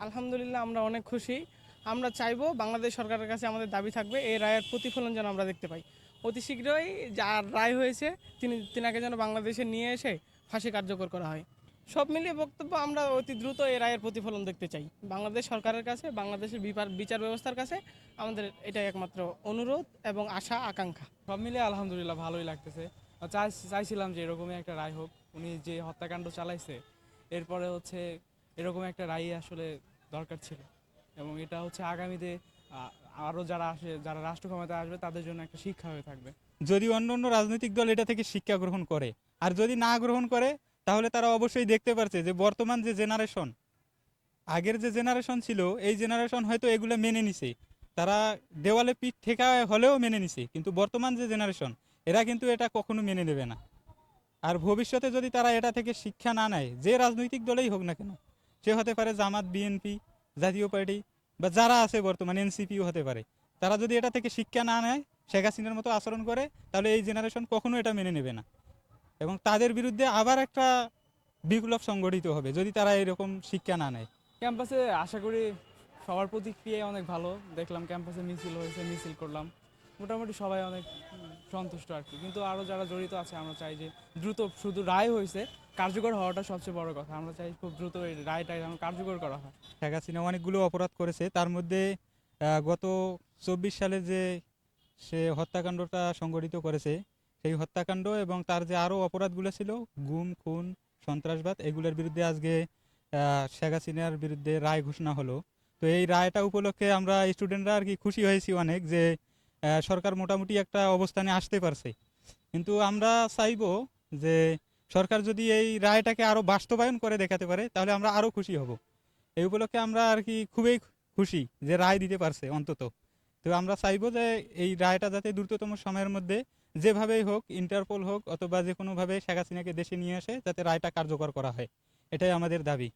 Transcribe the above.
আলহামদুলিল্লাহ আমরা অনেক খুশি। আমরা চাইব বাংলাদেশ সরকারের কাছে আমাদের দাবি থাকবে, এই রায়ের প্রতিফলন যেন আমরা দেখতে পাই। অতি শীঘ্রই যার রায় হয়েছে, তিনি তিনাকে যেন বাংলাদেশে নিয়ে এসে ফাঁসি কার্যকর করা হয়। সব মিলিয়ে বক্তব্য, আমরা অতি দ্রুত এই রায়ের প্রতিফলন দেখতে চাই। বাংলাদেশ সরকারের কাছে, বাংলাদেশের বিচার ব্যবস্থার কাছে আমাদের এটাই একমাত্র অনুরোধ এবং আশা, আকাঙ্ক্ষা। সব মিলিয়ে আলহামদুলিল্লাহ ভালোই লাগতেছে। চাই- চাইছিলাম যে এরকমই একটা রায় হোক। উনি যে হত্যাকাণ্ড চালাইছে, এরপরে হচ্ছে এরকম একটা রায় আসলে দরকার ছিল। এবং এটা হচ্ছে আগামীতে, আ- আরও যারা আসে, যারা রাষ্ট্র ক্ষমতায় আসবে, তাদের জন্য একটা শিক্ষা হয়ে থাকবে। যদি অন্য অন্য রাজনৈতিক দল এটা থেকে শিক্ষা গ্রহণ করে, আর যদি না গ্রহণ করে, তাহলে তারা অবশ্যই দেখতে পারছে যে বর্তমান যে জেনারেশন আগের যে জেনারেশন ছিল, এই জেনারেশন হয়তো এগুলো মেনে নিছে। তারা দেওয়ালে পিঠ ঠেকা হলেও মেনে নিছে, কিন্তু বর্তমান যে জেনারেশন এরা কিন্তু এটা কখনো মেনে নেবে না। আর ভবিষ্যতে যদি তারা এটা থেকে শিক্ষা না নেয়, যে রাজনৈতিক দলেই হোক না কেন সে হতে পারে জামাত বিএনপি জাতীয় পার্টি বা যারা আছে বর্তমানে এনসিপিও হতে পারে। তারা যদি এটা থেকে শিক্ষা না নেয়, শেখ হাসিনার মতো আচরণ করে, তাহলে এই জেনারেশন কখনো এটা মেনে নেবে না। এবং তাদের বিরুদ্ধে আবার একটা বিপ্লব সংগঠিত হবে, যদি তারা এরকম শিক্ষা না নেয়। ক্যাম্পাসে আশা করি সবার প্রতিক্রিয়া অনেক ভালো। দেখলাম ক্যাম্পাসে মিছিল হয়েছে, মিছিল করলাম। মোটামুটি সবাই অনেক সন্তুষ্ট আর কি। কিন্তু আরও যারা জড়িত আছে, আমরা চাই যে দ্রুত শুধু রায় হয়েছে, কার্যকর হওয়াটা সবচেয়ে বড় কথা। আমরা চাই খুব দ্রুত এই রায়টা যেন কার্যকর করা হয়। শেখ হাসিনা অনেকগুলো অপরাধ করেছে। তার মধ্যে গত চব্বিশ সালে যে সে হত্যাকাণ্ডটা সংগঠিত করেছে, সেই হত্যাকাণ্ড এবং তার যে আরও অপরাধগুলো ছিল, গুম, খুন, সন্ত্রাসবাদ, এগুলোর বিরুদ্ধে আজকে শেখ হাসিনার বিরুদ্ধে রায় ঘোষণা হলো। তো এই রায়টা উপলক্ষে আমরা স্টুডেন্টরা আর কি খুশি হয়েছি অনেক যে সরকার মোটামুটি একটা অবস্থানে আসতে পারছে। কিন্তু আমরা চাইব যে সরকার যদি এই রায়টাকে আরও বাস্তবায়ন করে দেখাতে পারে, তাহলে আমরা আরও খুশি হব। এই উপলক্ষে আমরা আর কি খুবই খুশি যে রায় দিতে পারছে অন্তত। তো আমরা চাইব যে এই রায়টা যাতে দ্রুততম সময়ের মধ্যে যেভাবেই হোক, ইন্টারপোল হোক অথবা যে কোনোভাবে শেখ হাসিনাকে দেশে নিয়ে আসে যাতে রায়টা কার্যকর করা হয়, এটাই আমাদের দাবি।